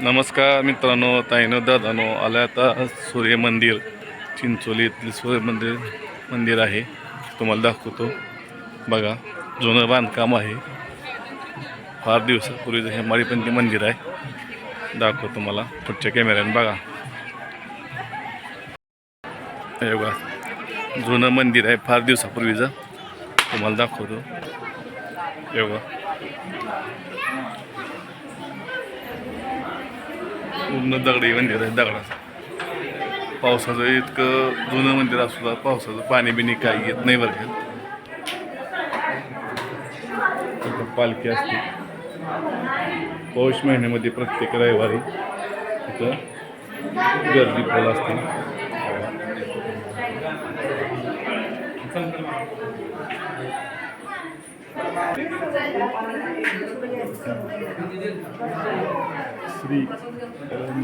नमस्कार मित्रांनो ताईनो दादानो आलं आता सूर्य मंदिर चिंचोली इथले सूर्य मंदिर मंदिर आहे. तुम्हाला दाखवतो. बघा जुनं बांधकाम आहे. फार दिवसापूर्वीचं हे माळीपंथी मंदिर आहे. दाखवतो तुम्हाला पुढच्या कॅमेऱ्याने बघा. हे बघा जुनं मंदिर आहे. फार दिवसापूर्वीचं तुम्हाला दाखवतो. हे बघा. पूर्ण दगडी मंदिर आहे दगडाचं. पावसाचं इतकं जुनं मंदिर असू पावसाचं पाणी बिणी काही येत नाही बरं पालखी असते. पौष महिन्यामध्ये प्रत्येक रविवारी इथं गर्दी फुल असते. श्री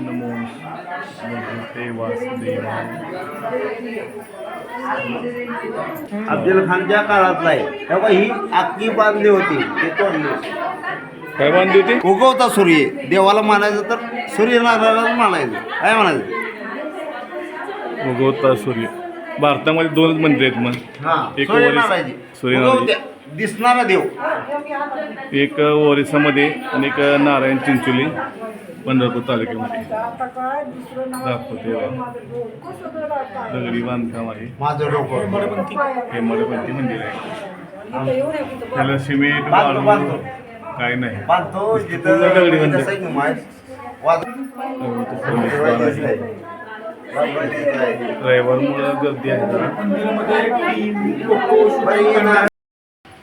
नमो भगवते वासुदेवाय। अफजल खानच्या काळातला आहे तेव्हा ही आखी बांधली होती ते तोडली काय बांधली होती? उगवता सूर्य. देवाला मानायचं तर सूर्यनारायणाला मानायचं काय म्हणायचं? उगवता सूर्य. भारतामध्ये दोनच मंदिर आहेत मग. हा एक सूर्यनारायण. दिसणारा देव. एक ओरिसामध्ये आणि एक नारायण चिंचोली पंढरपूर तालुक्यामध्ये. दाखवते. दगडी बांधकाम आहे. माझं डोकं. हे मडपंथी मंदिर आहे. त्याला सिमेंट. काय नाही. दगडी हो, तो पोलीसवाला आहे.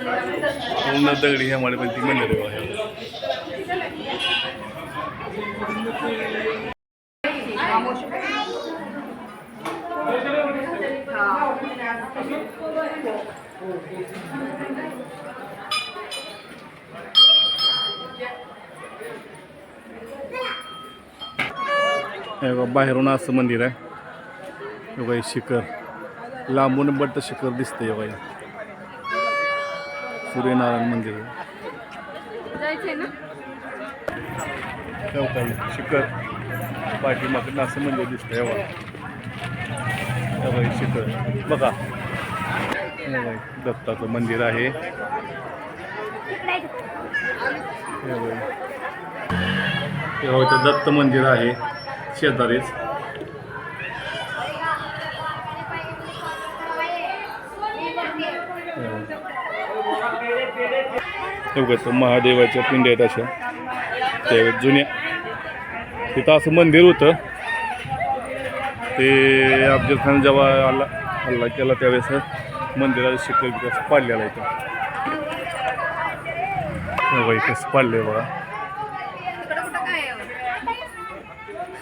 पूर्ण दगडी ह्या हमारे मंदिर आहे. बघा. बाहेरून असं मंदिर आहे. बघा, शिखर. लांबून बट्ट शिखर दिसतंय बघा. सूर्यनारायण मंदिर. शिखर पाठीमागं असं मंदिर बघा, हे शिखर. बघा. दत्ताचं मंदिर आहे. दत्त मंदिर आहे. शेजारीच. हे महादेवाच्या पिंड्या आहेत अशा. त्यावेळेस जुन्या तिथं असं मंदिर होतं. ते अफजल खान जेव्हा आला हल्ला केला त्यावेळेस मंदिराचं शिखर कसं पाडलेला इथं. कसं पाडलं बघा.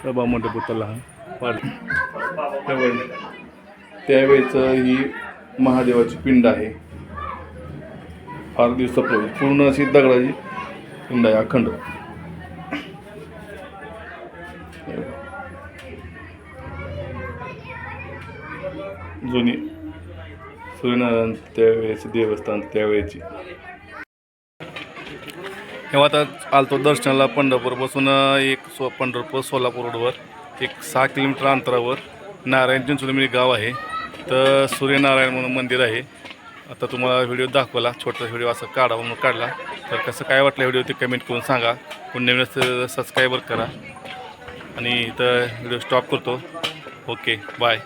सभा मंडप होता लहान पाड त्यावेळी त्यावेळेचं ही महादेवाची पिंड आहे. फार दिवसापूर्वी. पूर्ण अशी दगडाची कुंड आहे अखंड. जुनी सूर्यनारायण त्यावेळेची देवस्थान त्यावेळेची. तेव्हा आता आलतो दर्शनाला पंढरपूरपासून एक सो पंढरपूर सोलापूर रोडवर एक सहा किलोमीटर अंतरावर नारायण चिंचोली गाव आहे. तर सूर्यनारायण म्हणून मंदिर आहे. आता तुम्हाला व्हिडिओ दाखवला छोटा व्हिडिओ असं काढा म्हणून काढला. तर कसं काय वाटलं व्हिडिओ ते कमेंट करून सांगा. कोण नवीन असं सबस्क्राईबर करा. आणि इथं व्हिडिओ स्टॉप करतो. Okay bye